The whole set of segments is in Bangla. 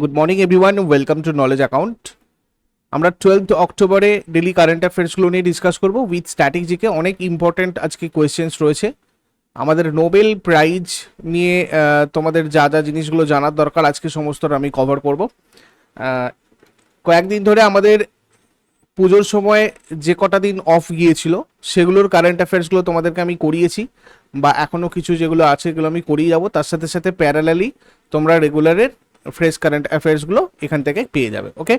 Good morning everyone welcome to knowledge account আমরা টুয়েলথ অক্টোবরে ডেলি কারেন্ট অ্যাফেয়ার্সগুলো নিয়ে ডিসকাস করব উইথ স্ট্র্যাটেজিকে অনেক ইম্পর্ট্যান্ট আজকে কোয়েশ্চেন্স রয়েছে। আমাদের নোবেল প্রাইজ নিয়ে তোমাদের যা যা জিনিসগুলো জানার দরকার আজকে সমস্তটা আমি কভার করব। কয়েকদিন ধরে আমাদের পুজোর সময় যে কটা দিন অফ গিয়েছিল, সেগুলোর কারেন্ট অ্যাফেয়ার্সগুলো তোমাদেরকে আমি করিয়েছি বা এখনও কিছু যেগুলো আছে এগুলো আমি করিয়ে যাব। তার সাথে সাথে প্যারালালি তোমরা রেগুলারের ফ্রেশ কারেন্ট অ্যাফেয়ার্সগুলো এখান থেকে পেয়ে যাবে ওকে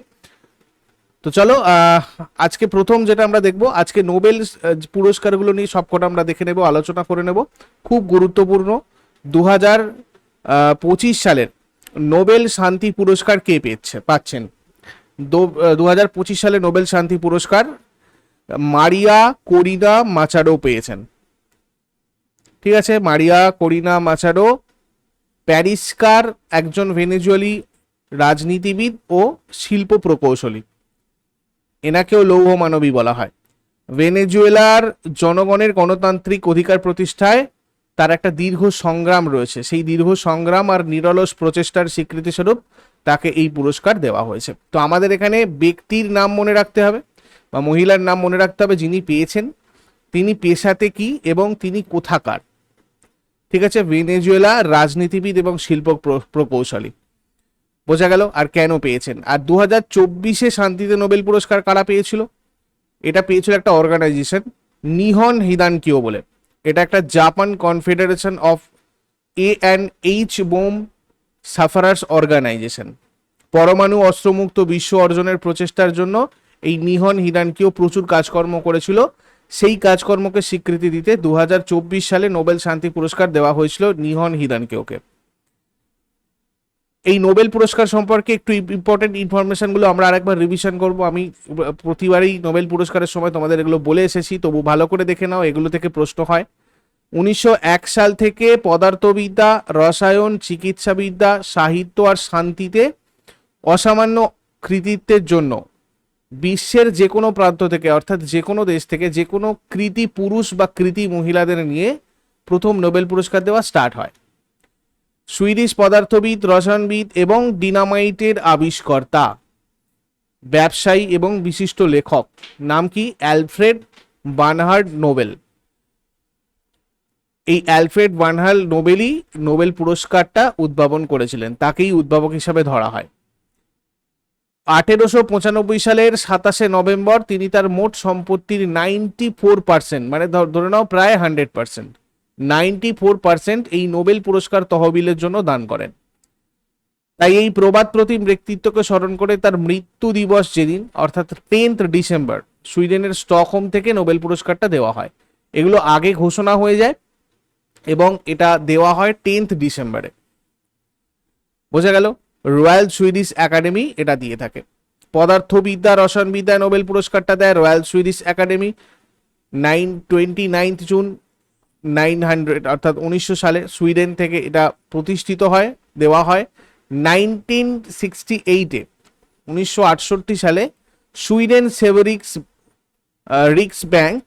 তো চলো আজকে প্রথম যেটা আমরা দেখব, আজকে নোবেল পুরস্কারগুলো নিয়ে সবকটা আমরা দেখে নেব, আলোচনা করে নেব। খুব গুরুত্বপূর্ণ দু হাজার পঁচিশ সালের নোবেল শান্তি পুরস্কার কে পেয়েছে, পাচ্ছেন? দু হাজার পঁচিশ সালে নোবেল শান্তি পুরস্কার মারিয়া করিনা মাচাডো পেয়েছেন। ঠিক আছে? মারিয়া করিনা মাচাডো প্যারিসকার একজন ভেনেজুয়ালি রাজনীতিবিদ ও শিল্প প্রকৌশলী। এনাকেও লৌহ মানবী বলা হয়। ভেনেজুয়েলার জনগণের গণতান্ত্রিক অধিকার প্রতিষ্ঠায় তার একটা দীর্ঘ সংগ্রাম রয়েছে। সেই দীর্ঘ সংগ্রাম আর নিরলস প্রচেষ্টার স্বীকৃতিস্বরূপ তাকে এই পুরস্কার দেওয়া হয়েছে। তো আমাদের এখানে ব্যক্তির নাম মনে রাখতে হবে বা মহিলার নাম মনে রাখতে হবে যিনি পেয়েছেন। তিনি পেশাতে কি এবং তিনি কোথাকার? ঠিক আছে? ভেনেজুয়েলা রাজনীতিবিদ এবং শিল্প প্র- প্রকৌশলী। বোঝা গেল আর কেন পেয়েছেন? আর দু হাজার চব্বিশে শান্তিতে নোবেল পুরস্কার কারা পেয়েছিল? এটা পেয়েছিল একটা অর্গানাইজেশন নিহন হিদানকিও বলে। এটা একটা Japan confederation of A and H bomb sufferers organisation পরমাণু অস্ত্রমুক্ত বিশ্ব অর্জনের প্রচেষ্টার জন্য এই নিহন হিদানকিও প্রচুর কাজকর্ম করেছিল। সেই কাজকর্মকে স্বীকৃতি দিতে দু হাজার চব্বিশ সালে নোবেল শান্তি পুরস্কার দেওয়া হয়েছিল নিহন হিদানকিওকে। এই নোবেল পুরস্কার সম্পর্কে একটু ইম্পর্টেন্ট ইনফরমেশনগুলো আমরা আরেকবার রিভিশন করব। আমি প্রতিবারই নোবেল পুরস্কারের সময় তোমাদের এগুলো বলে এসেছি, তবু ভালো করে দেখে নাও, এগুলো থেকে প্রশ্ন হয়। উনিশশো এক সাল থেকে পদার্থবিদ্যা, রসায়ন, চিকিৎসাবিদ্যা, সাহিত্য আর শান্তিতে অসামান্য কৃতিত্বের জন্য বিশ্বের যে কোনো প্রান্ত থেকে, অর্থাৎ যে কোনো দেশ থেকে যে কোনো কৃতি পুরুষ বা কৃতি মহিলাদের নিয়ে প্রথম নোবেল পুরস্কার দেওয়া স্টার্ট হয়। সুইডিশ পদার্থবিদ, রসায়নবিদ এবং ডিনামাইটের আবিষ্কর্তা, ব্যবসায়ী এবং বিশিষ্ট লেখক, নাম কি? Alfred Bernhard Nobel. এই অ্যালফ্রেড বানহাল নোবেলই নোবেল পুরস্কারটা উদ্ভাবন করেছিলেন। তাকেই উদ্ভাবক হিসাবে ধরা হয়। আঠেরোশো পঁচানব্বই সালের সাতাশে নভেম্বর তিনি তার মোট সম্পত্তির নাইনটি ফোর পার্সেন্ট মানে ধরে নাও প্রায় hundred percent ninety four percent এই নোবেল পুরস্কার তহবিলের জন্য দান করেন। তাই এই প্রবাদ প্রতিম ব্যক্তিত্বকে স্মরণ করে তার মৃত্যু দিবস যেদিন, অর্থাৎ টেন্থ ডিসেম্বর, সুইডেনের স্টকহোম থেকে নোবেল পুরস্কারটা দেওয়া হয়। এগুলো আগে ঘোষণা হয়ে যায় এবং এটা দেওয়া হয় টেন্থ ডিসেম্বরে। বোঝা গেল? রয়্যাল সুইডিশ একাডেমি এটা দিয়ে থাকে। পদার্থবিদ্যা রসায়নবিদ্যায় নোবেল পুরস্কারটা দেয় Royal Swedish Academy nine, twenty ninth June nine hundred, অর্থাৎ উনিশশো সালে সুইডেন থেকে এটা প্রতিষ্ঠিত হয়, দেওয়া হয়। নাইনটিন সিক্সটি এইটে, উনিশশো আটষট্টি সালে সুইডেন সেভারিক্স রিক্স ব্যাংক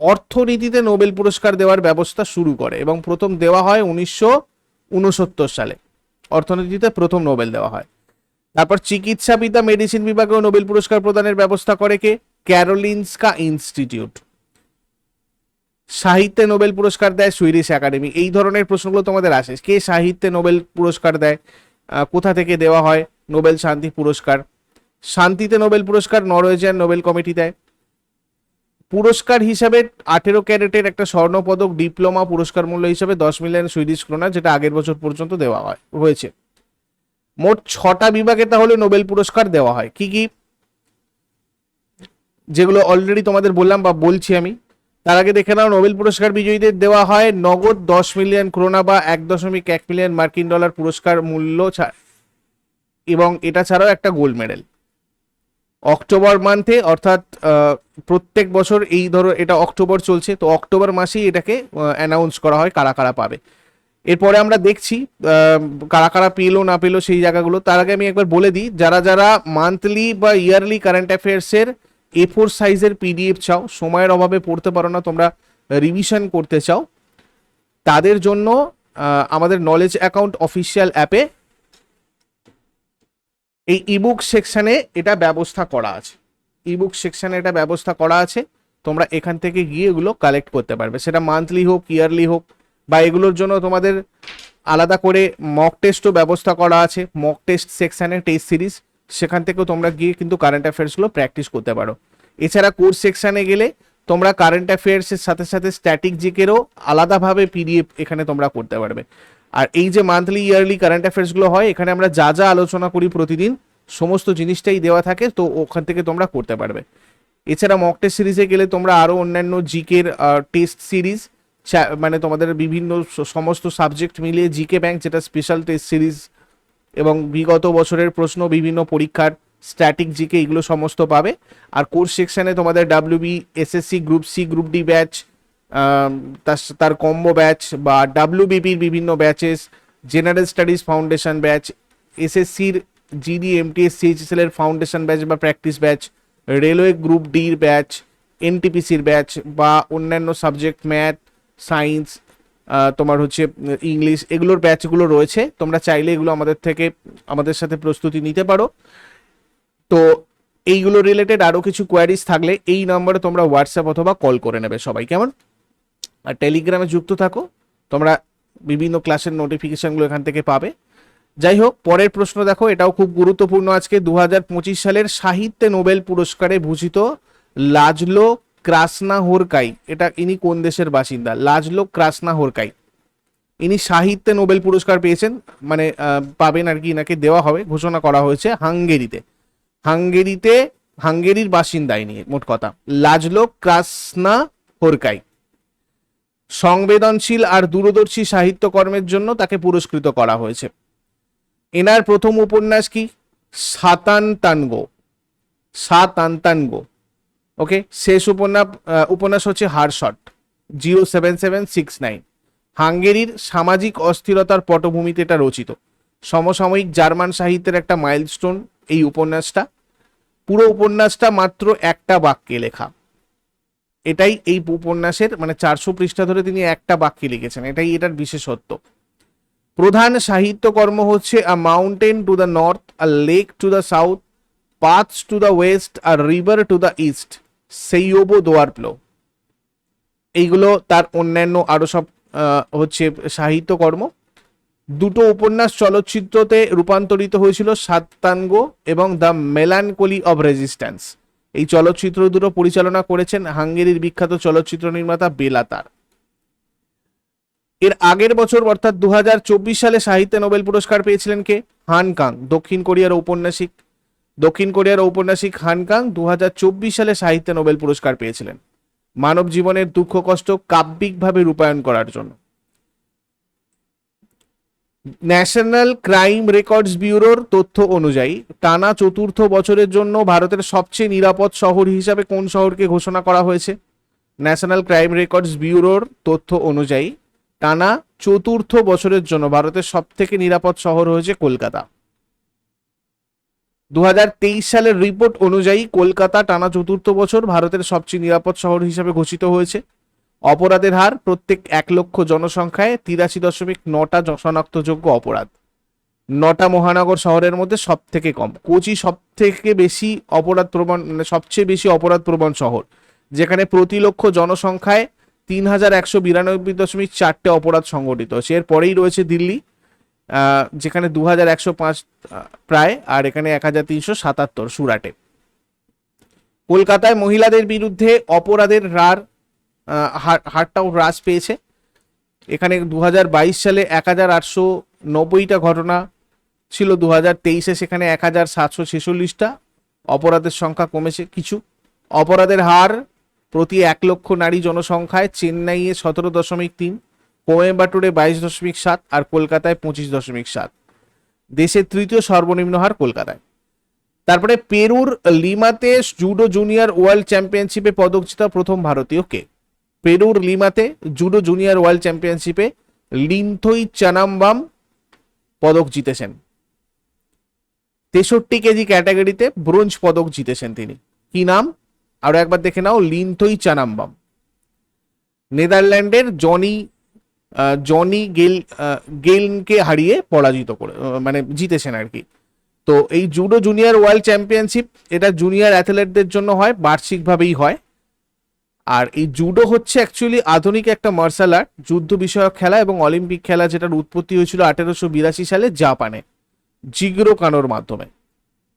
অর্থনীতিতে নোবেল পুরস্কার দেওয়ার ব্যবস্থা শুরু করে এবং প্রথম দেওয়া হয় উনিশশো উনসত্তর সালে। অর্থনীতিতে প্রথম নোবেল দেওয়া হয়। তারপর চিকিৎসাবিদ্যা, মেডিসিন বিভাগেও নোবেল পুরস্কার প্রদানের ব্যবস্থা করে কে? Karolinska Institute. সাহিত্যে নোবেল পুরস্কার দেয় সুইডিশ একাডেমি। এই ধরনের প্রশ্নগুলো তোমাদের আসে। কে সাহিত্যে নোবেল পুরস্কার দেয়? কোথা থেকে দেওয়া হয়? নোবেল শান্তি পুরস্কার। শান্তিতে নোবেল পুরস্কার নরওয়েজিয়ান নোবেল কমিটি দেয়। পুরস্কার হিসাবে আঠেরো ক্যারেটের একটা স্বর্ণপদক, ডিপ্লোমা পুরস্কার মূল্য হিসাবে দশ মিলিয়ন সুইডিশ ক্রোনার যেটা আগের বছর পর্যন্ত দেওয়া হয়, হয়েছে। মোট ছটা বিভাগে তাহলে নোবেল পুরস্কার দেওয়া হয়। কি কি? যেগুলো অলরেডি তোমাদের বললাম বা বলছি আমি। তার আগে দেখে নাও, নোবেল পুরস্কার বিজয়ীদের দেওয়া হয় নগদ দশ মিলিয়ন ক্রোনা বা এক দশমিক এক মিলিয়ন মার্কিন ডলার পুরস্কার মূল্য ছা- এবং এটা ছাড়াও একটা গোল্ড মেডেল অক্টোবর মান্থে অর্থাৎ প্রত্যেক বছর এই ধরো, এটা অক্টোবর চলছে, তো অক্টোবর মাসেই এটাকে অ্যানাউন্স করা হয়, কারা কারা পাবে। এরপরে আমরা দেখছি কারা কারা পেল, না পেল সেই জায়গাগুলো। তার আগে আমি একবার বলে দিই, যারা যারা মান্থলি বা ইয়ারলি কারেন্ট অ্যাফেয়ার্সের এ ফোর সাইজের পিডিএফ চাও, সময়ের অভাবে পড়তে পারো না, তোমরা রিভিশন করতে চাও, তাদের জন্য আমাদের নলেজ অ্যাকাউন্ট অফিসিয়াল অ্যাপে এই ইবুক সেকশানে এটা ব্যবস্থা করা আছে। ইবুক সেকশানে এটা ব্যবস্থা করা আছে। তোমরা এখান থেকে গিয়ে এগুলো কালেক্ট করতে পারবে। সেটা মান্থলি হোক ইয়ারলি হোক, বা এগুলোর জন্য তোমাদের আলাদা করে মক টেস্টও ব্যবস্থা করা আছে। মক টেস্ট সেকশানে টেস্ট সিরিজ সেখান থেকেও তোমরা গিয়ে কিন্তু কারেন্ট অ্যাফেয়ার্সগুলো প্র্যাকটিস করতে পারো। এছাড়া কোর্স সেকশানে গেলে তোমরা কারেন্ট অ্যাফেয়ার্সের সাথে সাথে স্ট্যাটিক জিকেরও আলাদাভাবে পিডিএফ এখানে তোমরা করতে পারবে। আর এই যে মান্থলি ইয়ারলি কারেন্ট অ্যাফেয়ার্সগুলো হয়, এখানে আমরা যা যা আলোচনা করি প্রতিদিন, সমস্ত জিনিসটাই দেওয়া থাকে, তো ওখান থেকে তোমরা করতে পারবে। এছাড়া মক টেস্ট সিরিজে গেলে তোমরা আরও অন্যান্য জিকের টেস্ট সিরিজ মানে তোমাদের বিভিন্ন সমস্ত সাবজেক্ট মিলিয়ে জিকে ব্যাংক যেটা স্পেশাল টেস্ট সিরিজ এবং বিগত বছরের প্রশ্ন, বিভিন্ন পরীক্ষার স্ট্যাটিক জিকে এগুলো সমস্ত পাবে। আর কোর্স সেকশানে তোমাদের WB SSC group C group D batch তার কম্বো ব্যাচ বা ডাব্লিউবিপির বিভিন্ন batches general studies foundation batch এসএসসির জিডি এমটিএস সিএইচএসএল এর ফাউন্ডেশন ব্যাচ বা প্র্যাকটিস ব্যাচ রেলওয়ে গ্রুপ ডির ব্যাচ এনটিপিসির ব্যাচ বা অন্যান্য সাবজেক্ট ম্যাথ সায়েন্স তোমার হচ্ছে ইংলিশ এগুলোর ব্যাচগুলো রয়েছে। তোমরা চাইলে এগুলো আমাদের থেকে, আমাদের সাথে প্রস্তুতি নিতে পারো। তো এইগুলো রিলেটেড আরও কিছু কোয়ারিজ থাকলে এই নম্বরে তোমরা হোয়াটসঅ্যাপ অথবা কল করে নেবে সবাই, কেমন? আর টেলিগ্রামে যুক্ত থাকো। তোমরা বিভিন্ন ক্লাসের নোটিফিকেশনগুলো এখান থেকে পাবে। যাই হোক, পরের প্রশ্ন দেখো, এটাও খুব গুরুত্বপূর্ণ আজকে। দু হাজার পঁচিশ সালের সাহিত্যে নোবেল পুরস্কারে ভূষিত লাজলো ক্রাসনা হোরকাই এটা ইনি কোন দেশের বাসিন্দা? লাজলো ক্রাসনা হোরকাই ইনি সাহিত্যে নোবেল পুরস্কার পেয়েছেন মানে পাবেন আর কি এনাকে দেওয়া হবে, ঘোষণা করা হয়েছে হাঙ্গেরিতে। হাঙ্গেরিতে, হাঙ্গেরির বাসিন্দা ইনি, মোট কথা। লাজলো ক্রাসনা হোরকাই সংবেদনশীল আর দূরদর্শী সাহিত্যকর্মের জন্য তাকে পুরস্কৃত করা হয়েছে। এনার প্রথম উপন্যাস কি? সাতান্তানগো। সাতান্তানগো। ওকে? শেষ উপন্যাস উপন্যাস হচ্ছে Herscht zero seven seven six nine. হাঙ্গেরির সামাজিক অস্থিরতার পটভূমিতে এটা রচিত। সমসাময়িক জার্মান সাহিত্যের একটা মাইলস্টোন এই উপন্যাসটা। পুরো উপন্যাসটা মাত্র একটা বাক্যে লেখা। এটাই এই উপন্যাসের মানে চারশো পৃষ্ঠা ধরে তিনি একটা বাক্যে লিখেছেন, এটাই এটার বিশেষত্ব। প্রধান সাহিত্যকর্ম হচ্ছে a mountain to the north a lake to the south paths to the west R river to the east Seiobo there below এইগুলো তার অন্যান্য আরও সব হচ্ছে সাহিত্যকর্ম দুটো উপন্যাস চলচ্চিত্রতে রূপান্তরিত হয়েছিল সাতাঙ্গো এবং দ্য মেলানকলি অব রেজিস্ট্যান্স। এই চলচ্চিত্র দুটো পরিচালনা করেছেন হাঙ্গেরির বিখ্যাত চলচ্চিত্র নির্মাতা বেলাতার এর আগের বছর, অর্থাৎ দু সালে সাহিত্যে নোবেল পুরস্কার পেয়েছিলেন কে? হান কাং, দক্ষিণ কোরিয়ার ঔপন্যাসিক। দক্ষিণ কোরিয়ার ঔপন্যাসিক হান কাং দু সালে সাহিত্যে নোবেল পুরস্কার পেয়েছিলেন। মানব জীবনের দুঃখ কষ্ট কাব্যিকভাবে রূপায়ণ করার জন্য। ন্যাশনাল ক্রাইম রেকর্ডস ব্যুরোর তথ্য অনুযায়ী, টানা চতুর্থ বছরের জন্য ভারতের সবচেয়ে নিরাপদ শহর হিসাবে কোন শহরকে ঘোষণা করা হয়েছে? ন্যাশনাল ক্রাইম রেকর্ডস ব্যুরোর তথ্য অনুযায়ী, টানা চতুর্থ বছরের জন্য ভারতের সব থেকে নিরাপদ শহর হয়েছে কলকাতা। দু হাজার তেইশ সালের রিপোর্ট অনুযায়ী কলকাতা টানা চতুর্থ বছর ভারতের সবচেয়ে নিরাপদ শহর হিসাবে ঘোষিত হয়েছে। অপরাধের হার প্রত্যেক এক লক্ষ জনসংখ্যায় তিরাশি দশমিক নটা শনাক্তযোগ্য অপরাধ। নটা মহানগর শহরের মধ্যে সব থেকে কম, কোচি সব থেকে বেশি অপরাধ প্রবণ মানে সবচেয়ে বেশি অপরাধ প্রবণ শহর, যেখানে প্রতি লক্ষ জনসংখ্যায় তিন হাজার একশো বিরানব্বই দশমিক চারটে অপরাধ সংগঠিত হচ্ছে এরপরেই রয়েছে দিল্লি যেখানে দু হাজার একশো পাঁচ প্রায়, আর এখানে এক হাজার তিনশো সাতাত্তর সুরাটে। কলকাতায় মহিলাদের বিরুদ্ধে অপরাধের হার- হারটাও হ্রাস পেয়েছে। এখানে দু হাজার বাইশ সালে এক হাজার আটশো নব্বইটা ঘটনা ছিল দু হাজার তেইশে সেখানে এক হাজার সাতশো ছেচল্লিশটা। অপরাধের সংখ্যা কমেছে কিছু। অপরাধের হার প্রতি এক লক্ষ নারী জনসংখ্যায় চেন্নাইয়ে সতেরো দশমিক তিন, কোয়েম্বাটুরে বাইশ দশমিক সাত আর কলকাতায় পঁচিশ দশমিক সাত। দেশের তৃতীয় সর্বনিম্ন হার কলকাতায়। তারপরে পেরুর লিমাতে জুডো জুনিয়র ওয়ার্ল্ড চ্যাম্পিয়নশিপে পদক জেতা প্রথম ভারতীয় কে? পেরুর লিমাতে জুডো জুনিয়র ওয়ার্ল্ড চ্যাম্পিয়নশিপে লিনথই চানাম্বাম পদক জিতেছেন। তেষট্টি কেজি ক্যাটাগরিতে ব্রোঞ্জ পদক জিতেছেন তিনি। কি নাম? আরও একবার দেখে নাও, লিনথই চানাম্বাম। নেদারল্যান্ডের জনি জনি গেল গেলকে হারিয়ে পরাজিত করে মানে জিতেছেন আর কি। তো এই জুডো জুনিয়র ওয়ার্ল্ড চ্যাম্পিয়নশিপ এটা জুনিয়র অ্যাথলেটদের জন্য হয়, বার্ষিকভাবেই হয়। আর এই জুডো হচ্ছে অ্যাকচুয়ালি আধুনিক একটা মার্শাল আর্ট যুদ্ধ বিষয়ক খেলা এবং অলিম্পিক খেলা যেটার উৎপত্তি হয়েছিল আঠেরোশো বিরাশি সালে জাপানে, জিগ্রো কানোর মাধ্যমে।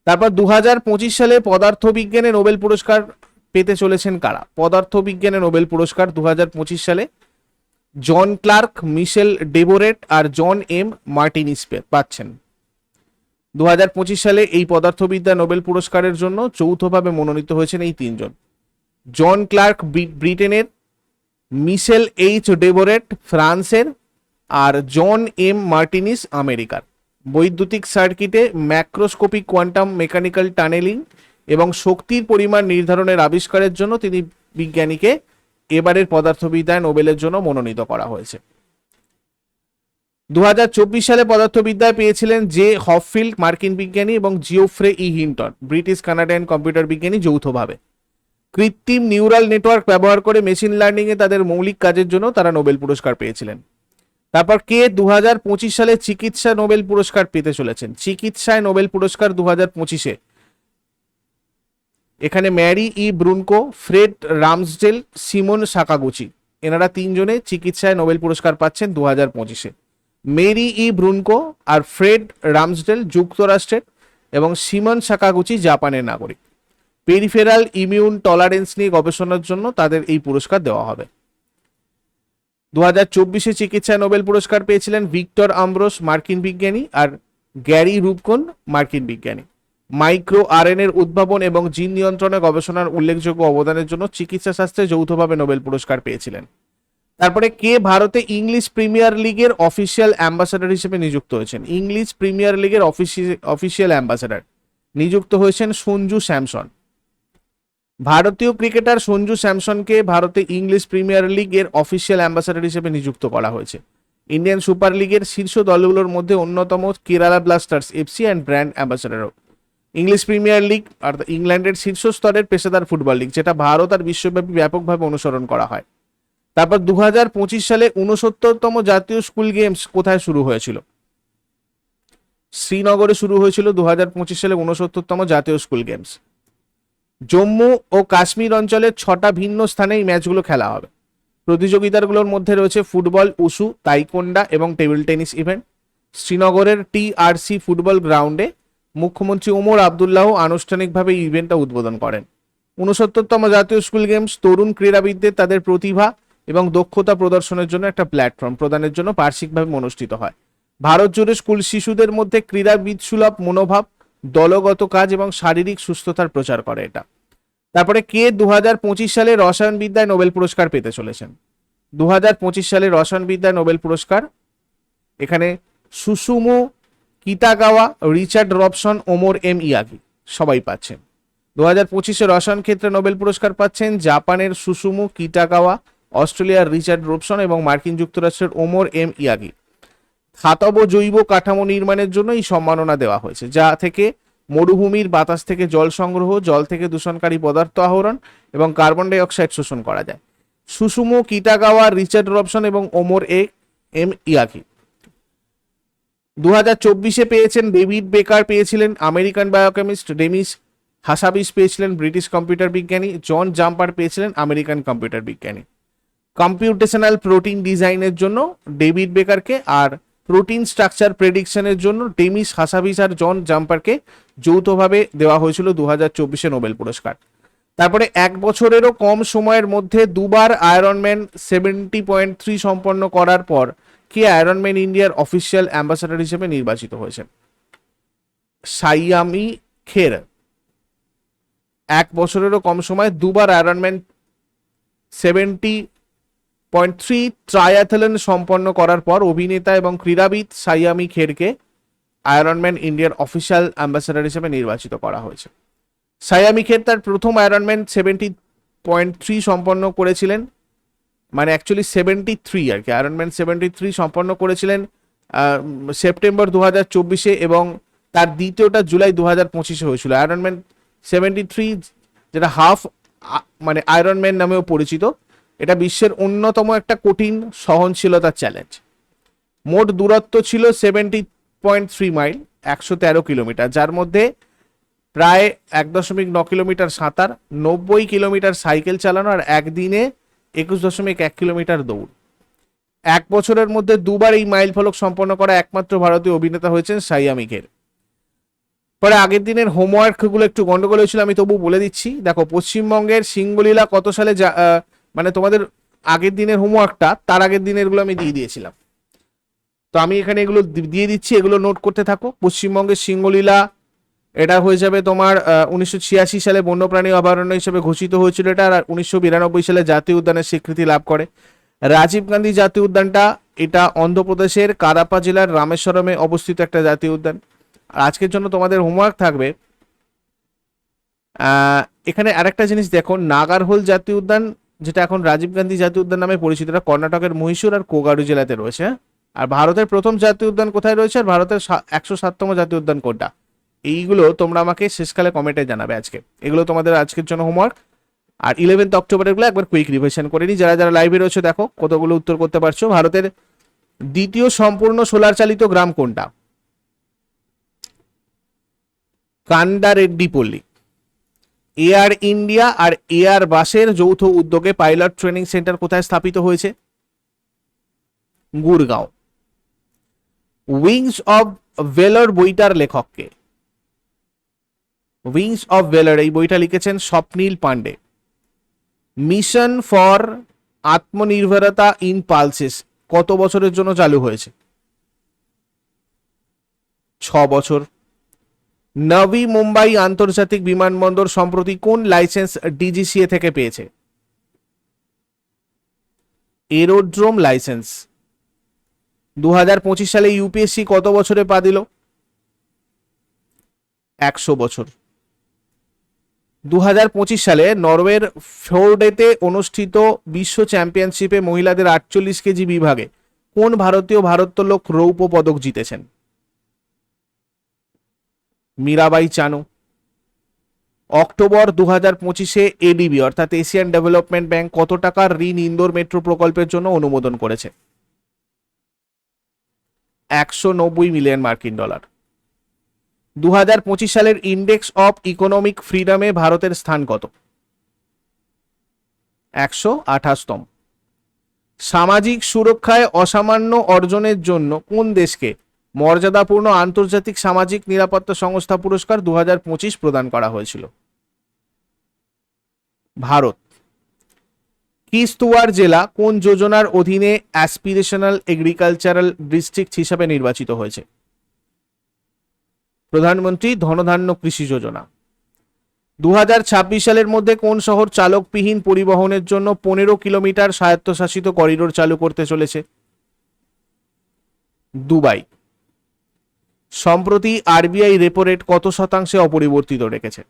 তারপর দু হাজার পঁচিশ সালে পদার্থবিজ্ঞানে নোবেল পুরস্কার পেতে চলেছেন কারা? পদার্থবিজ্ঞানে নোবেল পুরস্কার দু হাজার পঁচিশ সালে জন ক্লার্ক, মিশেল ডেবোরেট আর জন এম মার্টিনিস পে- পাচ্ছেন। দু হাজার পঁচিশ সালে এই পদার্থবিদ্যা নোবেল পুরস্কারের জন্য যৌথভাবে মনোনীত হয়েছেন এই তিনজন। জন ক্লার্ক ব্রিটেনের, মিশেল এইচ ডেবোরেট ফ্রান্সের আর জন এম মার্টিনিস আমেরিকার। বৈদ্যুতিক সার্কিটে ম্যাক্রোস্কোপিক কোয়ান্টাম মেকানিক্যাল টানেলিং এবং শক্তির পরিমাণ নির্ধারণের আবিষ্কারের জন্য তিনি বিজ্ঞানীকে এবারের পদার্থবিদ্যায় নোবেলের জন্য মনোনীত করা হয়েছে। দু হাজার চব্বিশ সালে পদার্থবিদ্যায় পেয়েছিলেন জে হফফিল্ড, মার্কিন বিজ্ঞানী, এবং Geoffrey E Hinton, British Canadian computer বিজ্ঞানী যৌথভাবে। কৃত্রিম নিউরাল নেটওয়ার্ক ব্যবহার করে মেশিন লার্নিং এ তাদের মৌলিক কাজের জন্য তারা নোবেল পুরস্কার পেয়েছিলেন। তারপর কে দুহাজার পঁচিশ সালে চিকিৎসা নোবেল পুরস্কার পেতে চলেছেন? চিকিৎসায় নোবেল পুরস্কার দু হাজার পঁচিশে। এখানে Mary E Brunkow, Fred Ramsdell, Shimon Sakaguchi, এনারা তিনজনে চিকিৎসায় নোবেল পুরস্কার পাচ্ছেন দু হাজার পঁচিশে। মেরি ই ব্রুনকো আর ফ্রেড রামসডেল যুক্তরাষ্ট্রের এবং সিমন সাকাগুচি জাপানের নাগরিক। পেরিফেরাল ইমিউন টলারেন্স নিয়ে গবেষণার জন্য তাদের এই পুরস্কার দেওয়া হবে। দু হাজার চব্বিশে চিকিৎসায় নোবেল পুরস্কার পেয়েছিলেন ভিক্টর আম্ব্রোস মার্কিন বিজ্ঞানী, আর গ্যারি রুবকন মার্কিন বিজ্ঞানী। মাইক্রো আরএনএর উদ্ভাবন এবং জিন নিয়ন্ত্রণে গবেষণার উল্লেখযোগ্য অবদানের জন্য চিকিৎসা শাস্ত্রে যৌথভাবে নোবেল পুরস্কার পেয়েছিলেন। তারপরে কে ভারতে ইংলিশ প্রিমিয়ার লিগের অফিসিয়াল অ্যাম্বাসাডার হিসেবে নিযুক্ত হয়েছেন? ইংলিশ প্রিমিয়ার লিগের অফিসিয়াল অ্যাম্বাসাডার। নিযুক্ত হয়েছেন সঞ্জু স্যামসন। ভারতীয় ক্রিকেটার সঞ্জু স্যামসনকে ভারতে ইংলিশ প্রিমিয়ার লিগের অফিসিয়াল অ্যাম্বাসাডার হিসেবে নিযুক্ত করা হয়েছে। ইন্ডিয়ান সুপার লিগের শীর্ষ দলগুলোর মধ্যে অন্যতম Kerala Blasters, FC and brand অ্যাম্বাসাডারও। English Premier League অর্থাৎ ইংল্যান্ডের শীর্ষ স্তরের পেশাদার ফুটবল লিগ, যেটা ভারত আর বিশ্বব্যাপী ব্যাপকভাবে অনুসরণ করা হয়। তারপর দু হাজার পঁচিশ সালে উনসত্তরতম জাতীয় স্কুল গেমস কোথায় শুরু হয়েছিল? শ্রীনগরে শুরু হয়েছিল দু হাজার পঁচিশ সালে উনসত্তরতম জাতীয় স্কুল গেমস। জম্মু ও কাশ্মীর অঞ্চলের ছটা ভিন্ন স্থানে এই ম্যাচগুলো খেলা হবে। প্রতিযোগিতাগুলোর মধ্যে রয়েছে ফুটবল, উসু, তাইকোন্ডা এবং টেবিল টেনিস ইভেন্ট। শ্রীনগরের টিআরসি ফুটবল গ্রাউন্ডে মুখ্যমন্ত্রী ওমর আবদুল্লাহ আনুষ্ঠানিকভাবে এই ইভেন্টটা উদ্বোধন করেন। উনসত্তরতম জাতীয় স্কুল গেমস তরুণ ক্রীড়াবিদদের তাদের প্রতিভা এবং দক্ষতা প্রদর্শনের জন্য একটা প্ল্যাটফর্ম প্রদানের জন্য বার্ষিকভাবে অনুষ্ঠিত হয়। ভারত জুড়ে স্কুল শিশুদের মধ্যে ক্রীড়াবিদ সুলভ মনোভাব, দলগত কাজ এবং শারীরিক সুস্থতার প্রচার করে এটা। তারপরে কে দু হাজার পঁচিশ সালে রসায়ন বিদ্যায় নোবেল পুরস্কার পেতে চলেছেন? দু হাজার পঁচিশ সালে রসায়ন বিদ্যায় নোবেল পুরস্কার। এখানে Susumu Kitagawa, Richard Robson, Omar M Yaghi সবাই পাচ্ছেন। দু হাজার পঁচিশে রসায়ন ক্ষেত্রে নোবেল পুরস্কার পাচ্ছেন জাপানের সুসুমু কিটাগাওয়া অস্ট্রেলিয়ার রিচার্ড রবসন এবং মার্কিন যুক্তরাষ্ট্রের ওমর এম ইয়াগি। ধাতব জৈব কাঠামো নির্মাণের জন্য এই সম্মাননা দেওয়া হয়েছে, যা থেকে মরুভূমির বাতাস থেকে জল সংগ্রহ, জল থেকে দূষণকারী পদার্থ আহরণ এবং কার্বন ডাই অক্সাইড শোষণ করা যায়। সুসুমো কিটাগাওয়া রিচার্ড রবসন এবং ওমর এ এম ইয়াকি। দু হাজার চব্বিশে পেয়েছেন ডেভিড বেকার, পেয়েছিলেন আমেরিকান বায়োকেমিস্ট ডেমিস হাসাবিস, পেয়েছিলেন ব্রিটিশ কম্পিউটার বিজ্ঞানী জন জাম্পার, পেয়েছিলেন আমেরিকান কম্পিউটার বিজ্ঞানী। কম্পিউটেশনাল প্রোটিন ডিজাইনের জন্য ডেভিড বেকারকে আর প্রোটিন স্ট্রাকচার প্রেডিকশনের জন্য ডেমিস হাসাবিস আর জন জাম্পারকে যৌথভাবে দেওয়া হয়েছিল দু হাজার চব্বিশে নোবেল পুরস্কার। তারপরে এক বছরেরও কম সময়ের মধ্যে দুবার আয়রনম্যান সেভেন্টি পয়েন্ট থ্রি সম্পন্ন করার পর কে আয়রনম্যান ইন্ডিয়ার অফিসিয়াল অ্যাম্বাসাডার হিসেবে নির্বাচিত হয়েছেন? সাইয়ামি খের। এক বছরেরও কম সময় দুবার Ironman seventy point three triathlon সম্পন্ন করার পর অভিনেতা এবং ক্রীড়াবিদ সাইয়ামি খেরকে আয়রনম্যান ইন্ডিয়ার অফিসিয়াল অ্যাম্বাসাডার হিসেবে নির্বাচিত করা হয়েছে। সায়ামি খের তার প্রথম আয়রনম্যান সেভেন্টি পয়েন্ট থ্রি সম্পন্ন করেছিলেন। মানে অ্যাকচুয়ালি সেভেন্টি থ্রি আর কি। আয়রনম্যান সেভেন্টি থ্রি সম্পন্ন করেছিলেন সেপ্টেম্বর দু হাজার চব্বিশে এবং তার দ্বিতীয়টা জুলাই দু হাজার পঁচিশে হয়েছিল। আয়রনম্যান সেভেন্টি থ্রি যেটা হাফ মানে আয়রনম্যান নামেও পরিচিত। এটা বিশ্বের অন্যতম একটা কঠিন সহনশীলতার চ্যালেঞ্জ মোট দূরত্ব ছিল সেভেন্টি পয়েন্ট থ্রি মাইল একশো তেরো কিলোমিটার, যার মধ্যে প্রায় এক দশমিক ন কিলোমিটার সাঁতার, নব্বই কিলোমিটার সাইকেল চালানো আর একদিনে একুশ দশমিক এক কিলোমিটার দৌড়। এক বছরের মধ্যে দুবার এই মাইল ফলক সম্পন্ন করা একমাত্র ভারতীয় অভিনেতা হয়েছেন সাইয়া মিখের পরে আগের দিনের হোমওয়ার্কগুলো একটু গন্ডগোল হয়েছিল, আমি তবু বলে দিচ্ছি। দেখো, পশ্চিমবঙ্গের সিঙ্গলীলা কত সালে তোমাদের আগের দিনের হোমওয়ার্কটা তার আগের দিনেরগুলো আমি দিয়ে দিয়েছিলাম। তো আমি এখানে এগুলো দিয়ে দিচ্ছি, এগুলো নোট করতে থাকো। পশ্চিমবঙ্গের সিঙ্গলীলা এটা হয়ে যাবে তোমার উনিশশো ছিয়াশি সালে বন্যপ্রাণী অভয়ারণ্য হিসেবে ঘোষিত হয়েছিল এটা, আর উনিশশো বিরানব্বই সালে জাতীয় উদ্যানের স্বীকৃতি লাভ করে। রাজীব গান্ধী জাতীয় উদ্যানটা, এটা অন্ধ্রপ্রদেশের কারাপা জেলার রামেশ্বরমে অবস্থিত একটা জাতীয় উদ্যান। আজকের জন্য তোমাদের হোমওয়ার্ক থাকবে এখানে আরেকটা জিনিস দেখো, নাগারহোল জাতীয় উদ্যান যেটা এখন রাজীব গান্ধী জাতীয় উদ্যান নামে পরিচিত। এটা কর্ণাটকের মহীশূর আর কোগাড়ু জেলাতে রয়েছে? আর ভারতের প্রথম জাতীয় উদ্যান কোথায় রয়েছে? আর ভারতের একশো সাততম জাতীয় উদ্যান কোনটা? এইগুলো তোমরা আমাকে শেষকালে কমেন্টে জানাবে আজকে। এগুলো তোমাদের আজকের জন্য হোমওয়ার্ক আর ইলেভেন্থ অক্টোবরেরগুলো একবার কুইক রিভিশন করে নিই যারা যারা লাইভে রয়েছে, দেখো কতগুলো উত্তর করতে পারছ। ভারতের দ্বিতীয় সম্পূর্ণ সোলার চালিত গ্রাম কোনটা? কান্ডা রেড্ডি পল্লী এয়ার ইন্ডিয়া আর এয়ার বাসের যৌথ উদ্যোগে পাইলট ট্রেনিং সেন্টার কোথায় স্থাপিত হয়েছে? গুরগাঁও। উইংস অব ভেলর বইটার লেখককে। উইংস অব ভেলর এই বইটা লিখেছেন Swapnil Pandey mission for Aatmanirbharta in pulses কত বছরের জন্য চালু হয়েছে? ছ বছর। নবি মুম্বাই আন্তর্জাতিক বিমানবন্দর সম্প্রতি কোন লাইসেন্স ডিজিসিএ থেকে পেয়েছে? Aerodrome licence. দুহাজার পঁচিশ সালে ইউপিএসসি কত বছরে পা দিল? একশো বছর। দু হাজার পঁচিশ সালে নরওয়ের ফোর্ডেতে অনুষ্ঠিত বিশ্ব চ্যাম্পিয়নশিপে মহিলাদের আটচল্লিশ কেজি বিভাগে কোন ভারতীয় ভারোত্তোলক রৌপ্য পদক জিতেছেন? মীরাবাই চানু। অক্টোবর দু হাজার পঁচিশে এডিবি, অর্থাৎ এশিয়ান ডেভেলপমেন্ট ব্যাংক কত টাকার ঋণ ইন্দোর মেট্রো প্রকল্পের জন্য অনুমোদন করেছে? একশো নব্বই মিলিয়ন মার্কিন ডলার। দু হাজার পঁচিশ সালের ইন্ডেক্স অফ ইকোনমিক ফ্রিডমে ভারতের স্থান কত? একশো আঠাশতম। সামাজিক সুরক্ষায় অসামান্য অর্জনের জন্য কোন দেশকে মর্যাদাপূর্ণ আন্তর্জাতিক সামাজিক নিরাপত্তা সংস্থা পুরস্কার দু হাজার পঁচিশ প্রদান করা হয়েছিল। ভারত। কিস্তুয়ার জেলা কোন যোজনার অধীনে অ্যাসপিরেশনাল এগ্রিকালচারাল ডিস্ট্রিক্ট হিসাবে নির্বাচিত হয়েছে? প্রধানমন্ত্রী ধনধান্য কৃষি যোজনা। দু হাজার ছাব্বিশ সালের মধ্যে কোন শহর চালকবিহীন পরিবহনের জন্য পনেরো কিলোমিটার স্বায়ত্তশাসিত করিডোর চালু করতে চলেছে? দুবাই। সম্প্রতি আরবিআই রেপো রেট কত শতাংশে অপরিবর্তিত রেখেছে?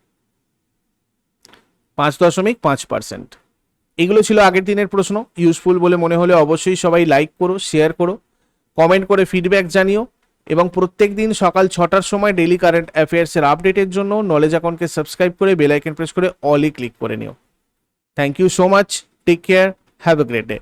পাঁচ দশমিক পাঁচ পার্সেন্ট এগুলো ছিল আগের দিনের প্রশ্ন। ইউজফুল বলে মনে হলে অবশ্যই সবাই লাইক করো শেয়ার করো কমেন্ট করে ফিডব্যাক জানিও এবং প্রত্যেক দিন সকাল ছটার সময় ডেলি কারেন্ট অ্যাফেয়ার্সের আপডেটের জন্য নলেজ অ্যাকাউন্টকে সাবস্ক্রাইব করে বেল আইকন প্রেস করে অলই ক্লিক করে নিও। Thank you so much take care have a great day